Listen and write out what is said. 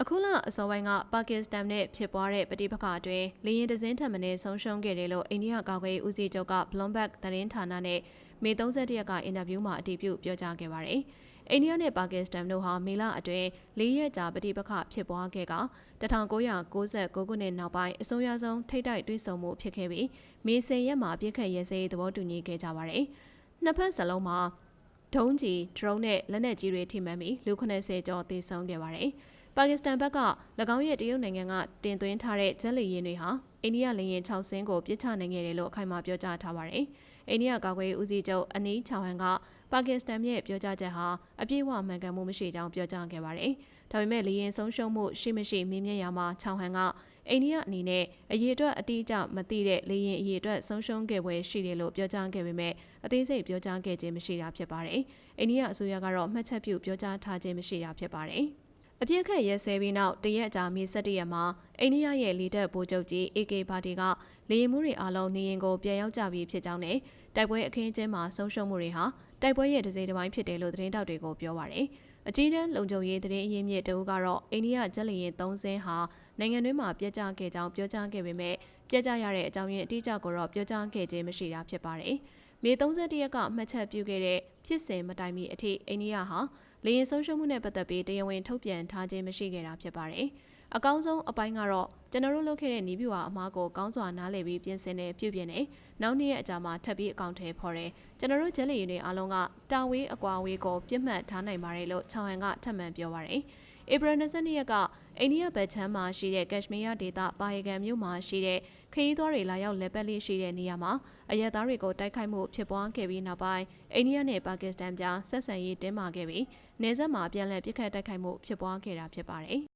အခုလအစောပိုင်းကပါကစ္စတန်နဲ့ဖြစ်ပွားတဲ့ပဋိပက္ခအတွင်းလေရင်တစင်းထံမင်းဆုံးရှုံးခဲ့တယ်လို့အိန္ဒိယကာကွယ်ရေးဦးစီးချုပ်က Bloomberg သတင်းဌာနနဲ့မေ31ရက်ကအင်တာဗျူးမှာအတည်ပြုပြောကြားခဲ့ပါတယ်။အိန္ဒိယနဲ့ပါကစ္စတန်တို့ဟာမေလအတွင်း၄ရက်ကြာပဋိပက္ခဖြစ်ပွားခဲ့က1996ခုနှစ်နောက်ပိုင်းအစိုးရဆုံးထိတ်တိုက်တွိဆုံမှုဖြစ်ခဲ့ပြီးမေစင်ရက်မှာပြစ်ခတ်ရဲစဲရေးသဘောတူညီခဲ့ကြပါတယ်။နှစ်ဖက်စလုံးမှာဒုံးကျည်ဒရုန်းနဲ့လက်နက်ကြီးတွေထိမှန်ပြီးလူ90ကျော်သေဆုံးခဲ့ပါတယ်။ ပါကစ္စတန်ဘက်က၎င်းရဲ့တရုတ်နိုင်ငံကတင်သွင်းထားတဲ့ဂျက်လီရင်တွေဟာအိန္ဒိယလေယာဉ်6စင်းကိုပြစ်ချနိုင်ခဲ့တယ်လို့အခိုင်အမာပြောကြားထားပါတယ်။အိန္ဒိယကာကွယ်ရေးဦးစီးချုပ်အနီးချောင်ဟန်ကပါကစ္စတန်ရဲ့ပြောကြားချက်ဟာအပြည့်အဝမှန်ကန်မှုမရှိကြောင်းပြောကြားခဲ့ပါတယ်။ဒါပေမဲ့လေယာဉ်ဆုံးရှုံးမှုရှိမရှိမင်းမြတ်ရမှာချောင်ဟန်ကအိန္ဒိယအနေနဲ့အရေးအတွက်အတိအကျမသိတဲ့လေယာဉ်အရေးအတွက်ဆုံးရှုံးခဲ့ပွဲရှိတယ်လို့ပြောကြားခဲ့ပေမဲ့အသေးစိတ်ပြောကြားခဲ့ခြင်းမရှိတာဖြစ်ပါတယ်။အိန္ဒိယအစိုးရကတော့မှတ်ချက်ပြုပြောကြားထားခြင်းမရှိတာဖြစ်ပါတယ်။ အပြစ်ခတ်ရဲဆဲပြီးနောက်တရက်အကြာမေ17ရက်မှာအိန္ဒိယရဲ့လီတက်ဗိုလ်ချုပ်ကြီး AK ပါတီကလေရင်မှုတွေအားလုံးနေရင်ကိုပြန်ရောက်ကြပြီဖြစ်ကြောင်းနဲ့တိုက်ပွဲအခင်းအကျင်းမှာဆုံးရှုံးမှုတွေဟာတိုက်ပွဲရဲ့ဒစိတစ်ပိုင်းဖြစ်တယ်လို့သတင်းတောက်တွေကိုပြောပါရယ်အကြီးတန်းလုံခြုံရေးသတင်းအရင်းမြစ်တအုပ်ကတော့အိန္ဒိယဂျက်လီရင်3စင်းဟာနိုင်ငံတွင်းမှာပြက်ကျခဲ့ကြောင်းပြောကြားခဲ့ပေမဲ့ပြက်ကျရတဲ့အကြောင်းရင်းအတိအကျကိုတော့ပြောကြားခဲ့ခြင်းမရှိတာဖြစ်ပါတယ်။ မေ31ရက်ကမှတ်ချက်ပြုခဲ့တဲ့ဖြစ်စဉ်မတိုင်မီအထိအိန္ဒိယဟာလေရင်ဆုံးရှုံးမှုနဲ့ပတ်သက်ပြီးတရားဝင်ထုတ်ပြန်ထားခြင်းမရှိခဲ့တာဖြစ်ပါတယ်။အကောင်းဆုံးအပိုင်းကတော့ကျွန်တော်တို့လုပ်ခဲ့တဲ့နီးပြူဟာအမားကိုကောင်းစွာနားလည်ပြီးပြင်ဆင်နေပြုပြင်နေနောက်နေ့ရဲ့အကြာမှာထပ်ပြီးအကောင့်ထဲဖော်တယ်ကျွန်တော်တို့ဂျက်လီရင်တွေအားလုံးကတာဝေးအကွာဝေးကိုပြစ်မှတ်ထားနိုင်ပါတယ်လို့ချောင်ဟန်ကထပ်မံပြောပါရယ် ဧပြီ22ရက်ကအိန္ဒိယဘက်ချမ်းမှာရှိတဲ့ကက်ရှမီးယားဒေသပါယဂန်မြို့မှာရှိတဲ့ခရီးသွားတွေလာရောက်လက်ပတ်လေးရှိတဲ့နေရာမှာအရက်သားတွေကိုတိုက်ခိုက်မှုဖြစ်ပွားခဲ့ပြီးနောက်ပိုင်းအိန္ဒိယနဲ့ပါကစ္စတန်ကြားဆက်ဆံရေးတင်းမာခဲ့ပြီးနေဆက်မှာပြန်လည်ပြစ်ခတ်တိုက်ခိုက်မှုဖြစ်ပွားခဲ့တာဖြစ်ပါတယ်